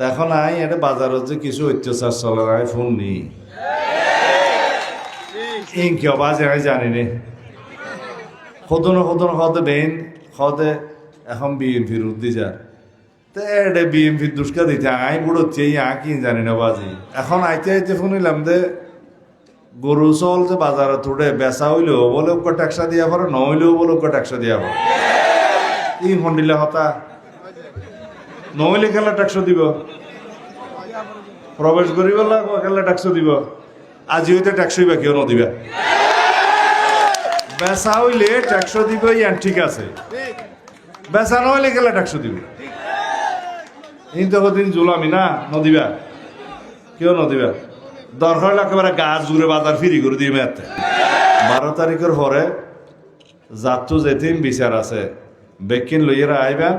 তা এখন আই এটা বাজারত যে কিছু অত্যাচার চলে, আই ফোন নি ইনকি বাজে আমি জানি নে। সদন সদন, সদে বেইন সদে এখন বিএনপির উদ্দি যা তে এডে বিএনপির দুষ্কা দিতে, আই বুড়ো চেয়ে আ কি জানি না বাজি এখন আইতে আইতে শুনিলাম যে গরু চল যে বাজারে তুড়ে, বেচা হইলেও বলে ট্যাক্সা দিয়া পারে নহইলেও বলে ট্যাক্সা দিয়া পারে ই হন্ডিলে হতা। নহইলে খেলা ট্যাক্স দিব। প্রবেশ করিব খেলা ট্যাক্স দিব। আজি হইতে ট্যাক্স হইবা কেউ নদিবা। বেচা হইলে ট্যাক্স দিব, ইয়ান ঠিক আছে। বেচা নহইলে খেলা ট্যাক্স দিব। কিন্তু কদিন জুলামি না, নদিবা। কেউ নদিবা? দরকার একেবারে গাছ জুড়ে বাজার ফিরি করে দিয়ে মেয়াতে বারো তারিখের পরে জাতু যেতিন বিচার আছে, বেকিন লইয়েরা আইবেন।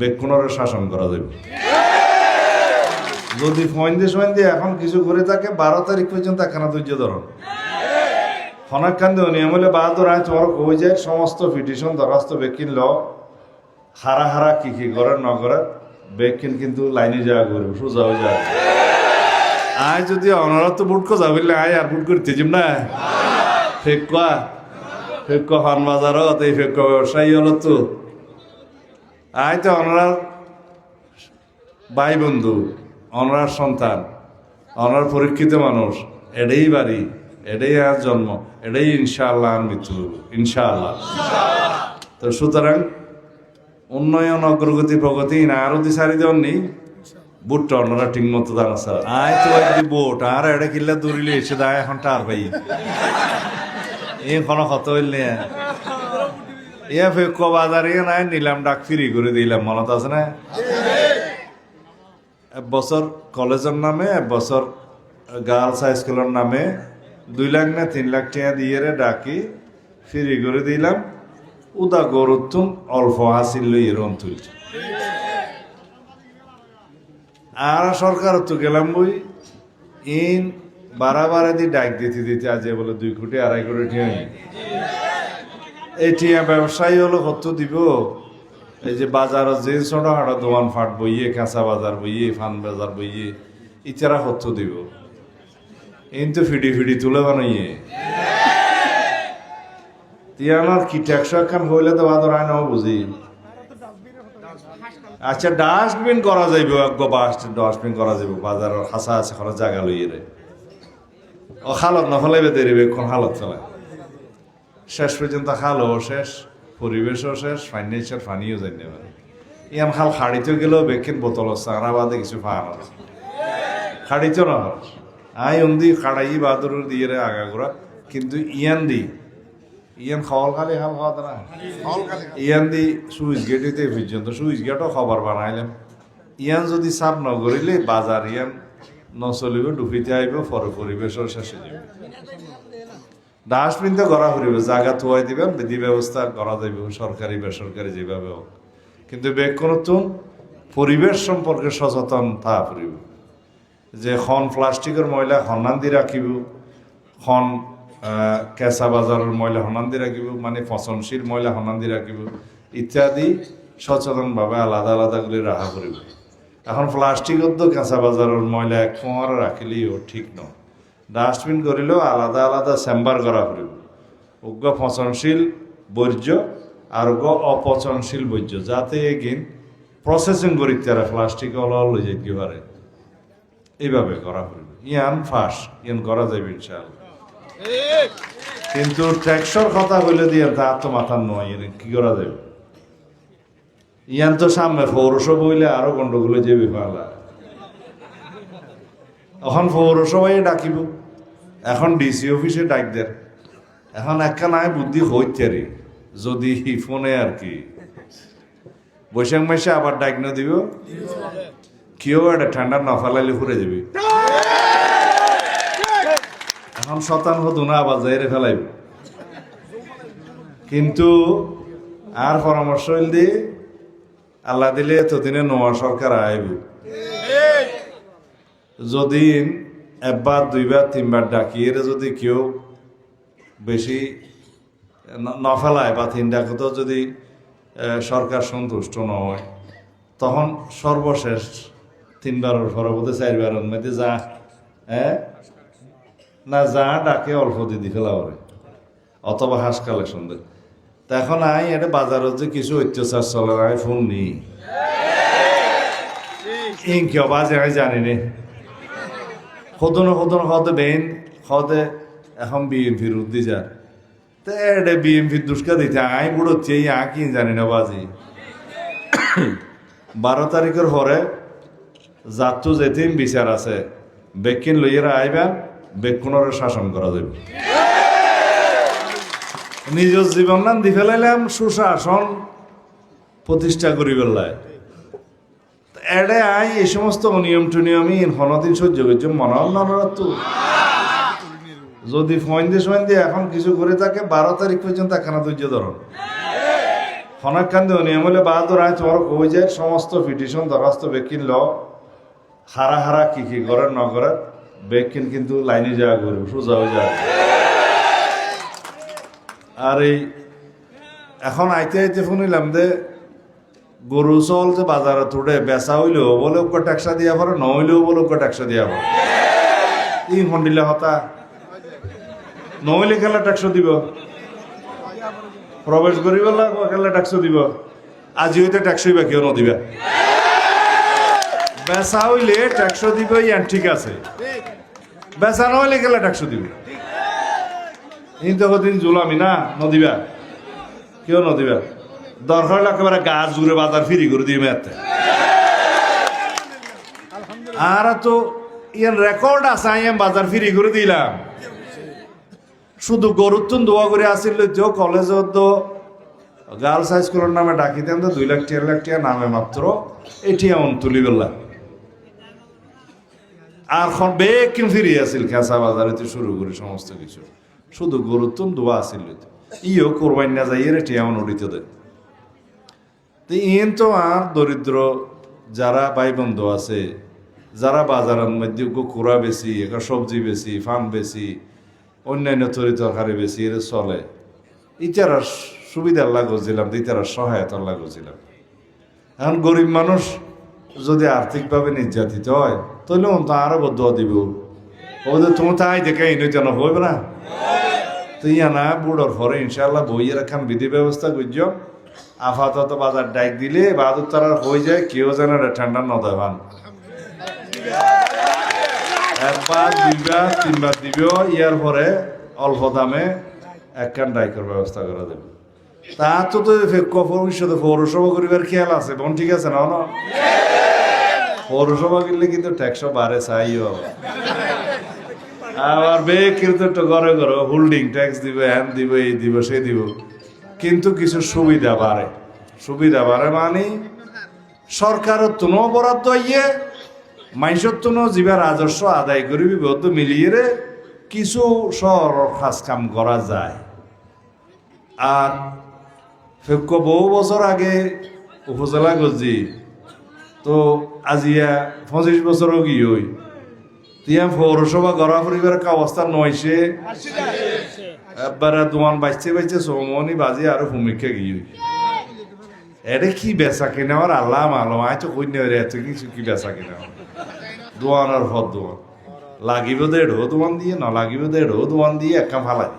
বেকুনের শাসন করা যাবে যদি ফয়েন্দে সয়েন্দে এখন কিছু করে থাকে, বারো তারিখ পর্যন্ত একখানা ধৈর্য ধরুন। হনাকান্দি নিয়ম হলে বাহাদুর আয় তোমার কই যায়? সমস্ত পিটিশন দরখাস্ত বেকিন ল। হারা হারা কি কি করে, ন করে, বেকিন কিন্তু লাইনে যাওয়া করবে, সোজা হয়ে যাওয়া আয় যদি অনারত বুট কো যাবিলে আয় আর বুট করতে যাম না। ফেকুয়া ফেকুয়া ফান বাজারত, এই ফেকুয়া ব্যবসায়ী হলো তো। আয় তো অনার ভাই বন্ধু অনার সন্তান অনার পরীক্ষিত মানুষ এটাই বাড়ি এটাই আর জন্ম এটাই ইনশাআল্লাহ আর মৃত্যু ইনশাআল্লাহ। তো সুতরাং উন্নয়ন, অগ্রগতি, প্রগতি, না আরও দি সারি দেওয়ার নেই। বুটটা অন্যরা ঠিক মতো দানা স্যার আয় তো একদি বোট, আর এটা কিল্লা দূরিলে এসে দায় এখন টার পাই এই কোনো কত ইয়া ফেক বাজারে নাই, নিলাম, ডাক ফ্রি করে দিলাম, মনত আছে না? এক বছর কলেজের নামে, এক বছর গার্লস হাই স্কুলের নামে, দুই লাখ না তিন লাখ টাকা দিয়ে রে ডাকি, ফ্রি করে দিলাম। উদা গরুত্তুম, অল্প হাসিল লই এরম তুলছে। আর সরকার তো গেলাম বই, ইন বারাবারে দি ডাক দিতে দিতে আজ বলে দুই কোটি, আড়াই কোটি টিয়া এই টিয়া ব্যবসায়ী হলো কত দিব। এই যে বাজারত যে ছোট হাটা দোকান ফাট বইয়ে, কাঁচা বাজার বইয়ে, ফান বাজার বইয়ে ইচারা কত দিব। ইন তো ফিডি ফিডি তুলে বানাইয়ে। তিয়ানোর কি ট্যাক্স একখান হইলে তো বাদর আয় না বুঝি। আচ্ছা ডাস্টবিন করা যাইব ডাস্টবিন করা যাইব, বাজারের হাসা আছে কোনো জায়গা লইয়ে রে। ও খালত নফলাইবে দেরিবে কোন হালত চলায় শেষ পর্যন্ত খালও শেষ পরিবেশও শেষ ফাইন্যান্সিয়াল ফানিও যাই না। ইয়ান খাল খাড়িতে গেলেও বেকিন বোতল সারা বাদে কিছু ফান খাড়িতে না আই উন্দি খাড়াই বাদুর দিয়ে রে আগাগোড়া কিন্তু ইয়ান দি ইয়ান খাওয়াল খালি খাল খাওয়া না। ইয়ান দি সুইচ গেট পর্যন্ত সুইচ গেটও খবর বানাইলাম। ইয়ান যদি সাফ নগরিলে বাজার ইয়ান নচলিব ডুবিতে আইব পরে পরিবেশও শেষে যাবে। ডাস্টবিন তো করা ফুরিব, জায়গা থুয়াই দিবেন, বিধি ব্যবস্থা করা যাইব, সরকারি, বেসরকারি যেভাবে হোক। কিন্তু বেগ নতুন পরিবেশ সম্পর্কে সচেতন তা ফুরিব। যে খন প্লাস্টিকের ময়লা হনান দি রাখিব, খন কেঁচা বাজারের ময়লা হনান দি রাখিব মানে পচনশীল ময়লা হনান দি রাখিব, ইত্যাদি সচেতনভাবে আলাদা আলাদা করে রাখা করিব এখন প্লাস্টিকত তো কেঁচা বাজারের ময়লা এক কোঁয়ারে রাখিলেও ঠিক নয়। ডাস্টবিন করিলেও আলাদা আলাদা চেম্বার করা করিব। উগ্র পচনশীল বর্জ্য আর উগ্র অপচনশীল বর্জ্য, যাতে এগিন প্রসেসিং করি তারা প্লাস্টিক অল লই যাইতে পারে এইভাবে করা করিব। ইয়ান ফাঁস, ইয়ান করা যাবে ইনশাআল্লাহ। কিন্তু ট্যাক্সর কথা হইলে দিয়ে তা তো মাথার নয় কি করা যাবে ইয়ান তো সামনে পৌরসভা হইলে আরও গন্ডগোলে যাবে পালা এখন পৌরসভায় ডাকিব। এখন ডিসি অফিসে ডাক দেন। এখন একটা নাই বুদ্ধি হইতে রে যদি ফোনে আর কি। বৈশাখ মাসে আবার ডাক না দিব? কেউ একটা ঠান্ডা না ফেলাইলে ফুরে যাবি। এখন শতাংশ দুনা আবার যাইরে ফেলাইব। কিন্তু আর পরামর্শ হইল দি আল্লাহ দিলে এতদিনে নোয়া সরকার আইব। যদি একবার দুইবার তিনবার ডাকিয়ে যদি কেউ বেশি ন- ফেলায় বা তিন ডাকতেও যদি সরকার সন্তুষ্ট নয় তখন সর্বশেষ তিনবারের পরে বোধহয় চারবারের মধ্যে যা হ্যাঁ না যা ডাকে অল্প দিদি ফেলা ওরে অথবা হাঁস কালেকশন দেয় তা এখন আই এটা বাজারত যে কিছু অত্যাচার চলে আমি ফোন নি ইন কিয় বাজে আমি জানি নে। সদন সদন সদে বেইন, সদে এখন বিএমপির উদ্দি যার তে এটা বিএমপির দুষ্কা দিতে আই বুড়ো চেয়ে আ কি জানি না বাজি। বারো তারিখের পরে জাতু যেতেই বিচার আছে, বেকিন লইয়েরা আইবেন বেকুনের শাসন করা যাবে নিজের জীবন নাম দি ফেলাইলাম, সুশাসন প্রতিষ্ঠা করি বেলায় এডে আই এই সমস্ত অনিয়ম টুনিয়মই হনদিন সহ্য করছে। মনে হল না তো। যদি ফোন দিয়ে এখন কিছু করে থাকে, বারো তারিখ পর্যন্ত একখানা ধৈর্য ধরুন। হনাকান্দি অনিয়ম হলে বাহাদুর আয় তোমার কই যায়? সমস্ত পিটিশন দরখাস্ত বেকিন ল হারা হারা কি কি করে, ন করে, বেকিন কিন্তু লাইনে যাওয়া করবে, সোজা হয়ে যাওয়া আর এই, এখন আইতে আইতে শুনিলাম যে গরু চল যে বাজারে তুড়ে বেচা হইলেও বলে ওকে ট্যাক্সা দিয়া পারে, ন হইলেও বলে ওকে ট্যাক্সা দিয়া পারে। তিন খন্ডিলে হতা? নহলে খেলা ট্যাক্স দিব? প্রবেশ করিব খেলা ট্যাক্স দিব? আজি হইতে ট্যাক্স হইবা, কেউ নদিবা বেচা হইলে ট্যাক্স দিব, ইয়ান ঠিক আছে। বেচা নহলে খেলা ট্যাক্স দিব? কিন্তু কদিন জুলামি না নদিবা কেউ নদিবা দরকার হলে একেবারে গাছ জুড়ে বাজার ফিরি করে দিয়ে মেয়াতে আর তো ইয়ান রেকর্ড আছে আইয়াম বাজার ফিরি করে দিলাম। শুধু গরুত্তন দোয়া করে আসিল তো কলেজত তো গার্লস হাই স্কুলের নামে ডাকিতেন তো, দুই লাখ চার লাখ টাকা নামে মাত্র। এটি এমন তুলি গেলা আর খন বেকিন ফিরি আসিল, খেসা বাজারে শুরু করে সমস্ত কিছু। শুধু গরুত্তন দোয়া আসিল ইও কোরবান না যাই এটি এমন উড়িতে দেয়। তো ইন তো আর দরিদ্র যারা ভাই বন্ধু আছে, যারা বাজারের মধ্যে কুকুরা বেশি সবজি বেশি ফান বেশি, অন্যান্য তরি তরকারি বেশি, এর চলে। ইতারা সুবিধার লাগছিলাম ইতারা সহায়তার লাগছিলাম এখন গরিব মানুষ যদি আর্থিকভাবে নির্যাতিত হয়, তাহলে তো আরও বদ্ধ দিব। ওদের তুমি তাই দেখে ইনো যেন হইবে না? তো ইয়ানা বুড়োর পরে ইনশাল্লাহ বইয়ের একখান বিধি ব্যবস্থা করছ। আপাতত বাজার ডাইক দিলে বাহাদুর তারার হয়ে যায়, কেউ যেন ঠান্ডা নদয় ভান। একবার দুইবার তিনবার দিব, ইয়ার পরে অল্প দামে একখান ডাইকের ব্যবস্থা করা যাবে তা তো তো ভবিষ্যতে পৌরসভা করিবার খেয়াল আছে, বোন ঠিক আছে না পৌরসভা কিনলে কিন্তু ট্যাক্সও বাড়ে, চাইও। আবার বে কিন্তু ঘরে ঘরে হোল্ডিং ট্যাক্স দিব হ্যান দিব, এই দিব, সে দিব। কিন্তু কিছু সুবিধা বাড়ে। সুবিধা বাড়ে মানে সরকারের তুনো বরাদ্দ ইয়ে মাইসর তুনো যিবা রাজস্ব আদায় করিবি বদ্ধ মিলিয়ে রে কিছু সর খাস কাম করা যায়। আর ফেক্ক বহু বছর আগে উপজেলা গজি তো আজিয়া পঁচিশ বছরও কি তিয়া পৌরসভা গড়া পরিবার কা অবস্থা নয়সে একবারে দোয়ান বাইছে বাইছে সমনি বাজি আর ভূমিকা গিয়ে এটা কি বেচা কিনে আমার আল্লাহ মালো আয় তো কই নেই এত কিছু কি বেচা কিনে দোয়ান আর ভদ দোয়ান লাগিব দেড় দোয়ান দিয়ে না লাগিব দেড় দোয়ান দিয়ে একা ফালাই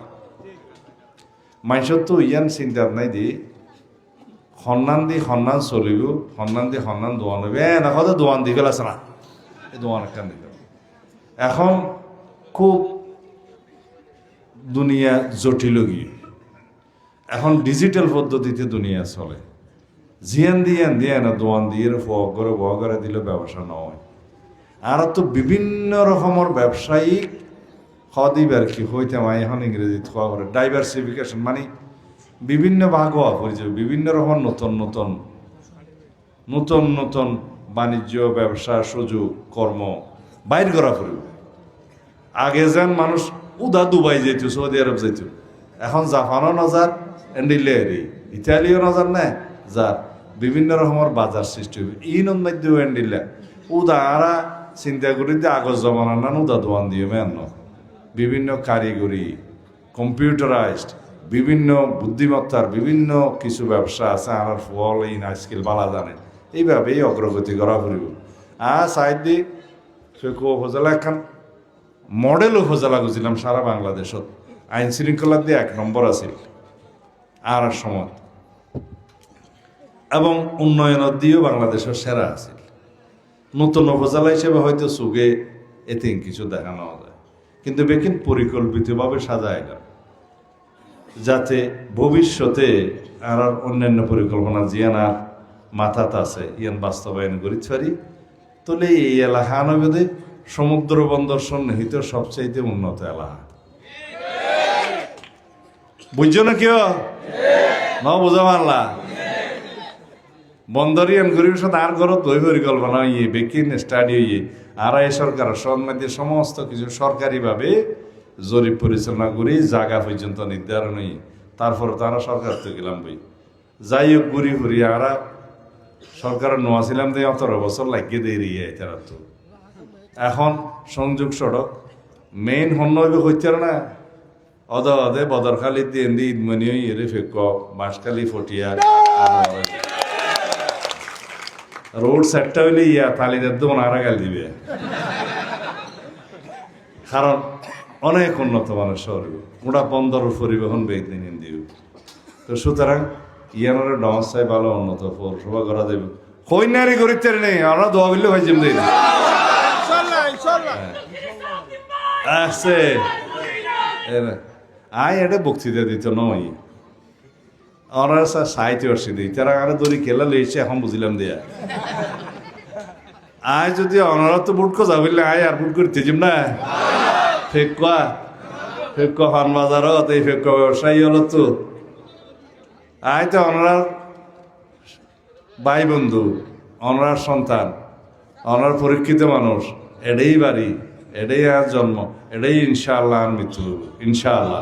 মানুষের তো ইয়ান চিন্তা নাই দি সন্মান দি সন্মান চলিব সন্মান দি সন্মান দোয়ান হইবে এ দেখো দোয়ান দি পেলাছে না এই দোয়ান একখান দিল এখন খুব দুনিয়া জটিল গিয়ে এখন ডিজিটাল পদ্ধতিতে দুনিয়া চলে। জিয়ান দিয়ান দিয়ে না দোয়ান দিয়ে ফোয়া করে বয়া করে দিলে ব্যবসা নয় আর তো বিভিন্ন রকমের ব্যবসায়িক হদিবার কি হইতে মাই এখন ইংরেজিত হওয়া করে। ডাইভার্সিফিকেশন মানে বিভিন্ন ভাগ হওয়া পরিচয়, বিভিন্ন রকম নতুন নতুন নতুন নতুন বাণিজ্য, ব্যবসা, সুযোগ, কর্ম বাইর করা পড়বে আগে যেন মানুষ উদা দুবাই যেত সৌদি আরব যেত এখন জাপানও নজার এন্ডিলে হেরি ইতালিও নজার না, যার বিভিন্ন রকমের বাজার সৃষ্টি হবে ইন মধ্যেও এন্ডিলে উদা আরা চিন্তা করি যে আগজ জমানার নান উদা দোয়ান দিয়ে মেন বিভিন্ন কারিগরি, কম্পিউটারাইজড, বিভিন্ন বুদ্ধিমত্তার বিভিন্ন কিছু ব্যবসা আছে আর ফল, ইন না স্কিল বালা জানে। এইভাবেই অগ্রগতি করা ফুরিব। আ সাইড দি ফেকু উপজেলা এখন মডেল উপজেলা গুছিলাম সারা বাংলাদেশত। আইন শৃঙ্খলা দিয়ে এক নম্বর আছিল। আর সময় এবং উন্নয়নের দিয়েও বাংলাদেশের সেরা আছিল। নতুন উপজেলা হিসেবে হয়তো সুগে এতে কিছু দেখানো যায়। কিন্তু বেকিন পরিকল্পিতভাবে সাজাইলাম যাতে ভবিষ্যতে আর আর অন্যান্য পরিকল্পনা জিয়ানার মাথাত আছে, ইয়ান বাস্তবায়ন করি পারি তাহলে এই এলাকা নবেদে সমুদ্র বন্দর সন্নিহিত সবচাইতে উন্নত এলাকা। বুঝছ না কেউ ন বুঝা পারলা? বন্দরিয়ান গরিব সাথে আর ঘরত দই পরিকল্পনা ইয়ে বেকিন, স্টাডি ইয়ে আর এই সরকার সন্মাদের সমস্ত কিছু সরকারিভাবে জরিপ পরিচালনা করি, জায়গা পর্যন্ত নির্ধারণ হই তারপর তারা সরকার তো গেলাম বই। যাই হোক, ঘুরি ঘুরি আরা সরকারের নোয়াছিলাম দিয়ে অতর বছর লাগিয়ে দিয়ে রিয়ে তারা তো। এখন সংযোগ সড়ক। মেইন হন্য হইতে না। অদ অদে বদরখালি দিয়ে দি ইদমনি ইরে ফেক বাঁশখালি ফটিয়া রোড সেটটা হইলে ইয়া তালিদের দোকান আর গাল দিবে। কারণ অনেক উন্নত মানের শহর ওটা বন্দর পরিবহন বেদিন দিও। তো সুতরাং ইয়ানোর ডস চাই ভালো উন্নত, পৌরসভা করা দেবে কইনারি গরিতে নেই, আমরা দোয়া বিল্লে ভাই জিম দেই আছে আয় এটা বক্তৃতা দিত নয় ওরা সাহিত্য আসছে দিই তারা আরে দড়ি খেলা লইছে এখন বুঝলাম দিয়া আয় যদি অনারা তো বুট কো যাবিলে আয় আর বুট করতে যাম না ফেকুয়া ফেকুয়া ফান বাজারত এই ফেকুয়া ব্যবসায়ী হলো তো আয় তো অনার ভাই বন্ধু অনার সন্তান অনার পরীক্ষিত মানুষ এটাই বাড়ি এটাই আর জন্ম, এটাই ইনশাআল্লাহ মৃত্যু ইনশাআল্লাহ।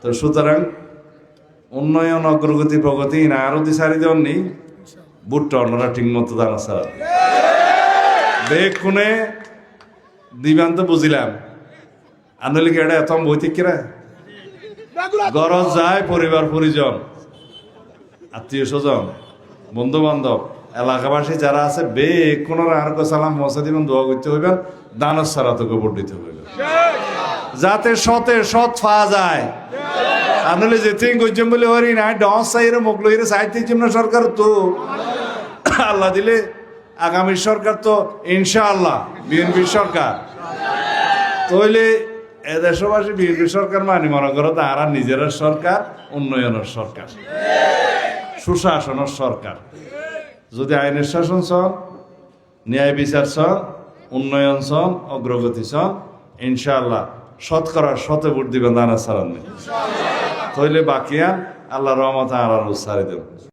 তো সুতরাং উন্নয়ন, অগ্রগতি, প্রগতি, না আরও দিশারি দেওয়ার নেই, বুটটা অন্যরা ঠিক মতো দানা স্যার বেগ কোনে দিবান তো বুঝিলাম আনলে এটা এত বৈতিক কিরা? গরজ যায় পরিবার, পরিজন, আত্মীয় স্বজন বন্ধু বান্ধব এলাকাবাসী যারা আছে বে কোন আর সালাম মশা দিবেন, দোয়া করতে হইবেন। দানস সারা তো গোবর দিতে হইবে যাতে সতে সৎ পাওয়া যায়। আনলে যেতে গজ্জম বলে হরি না ডস সাইরে মোগলো হিরে সাহিত্য না সরকার তো। আল্লাহ দিলে আগামী সরকার তো ইনশাআল্লাহ বিএনপি সরকার। তইলে এ দেশবাসী বিএনপি সরকার মানি মনে করো তারা নিজের সরকার উন্নয়নের সরকার। সুশাসনের সরকার। যদি আইনের শাসন সন ন্যায় বিচার সন উন্নয়ন সন অগ্রগতি সন ইনশাআল্লাহ শতকরা শতে ভোট দিবেন দানা সারান নেই। তাহলে বাকিয়া আল্লাহ রহমত আল্লাহ সারি দেব।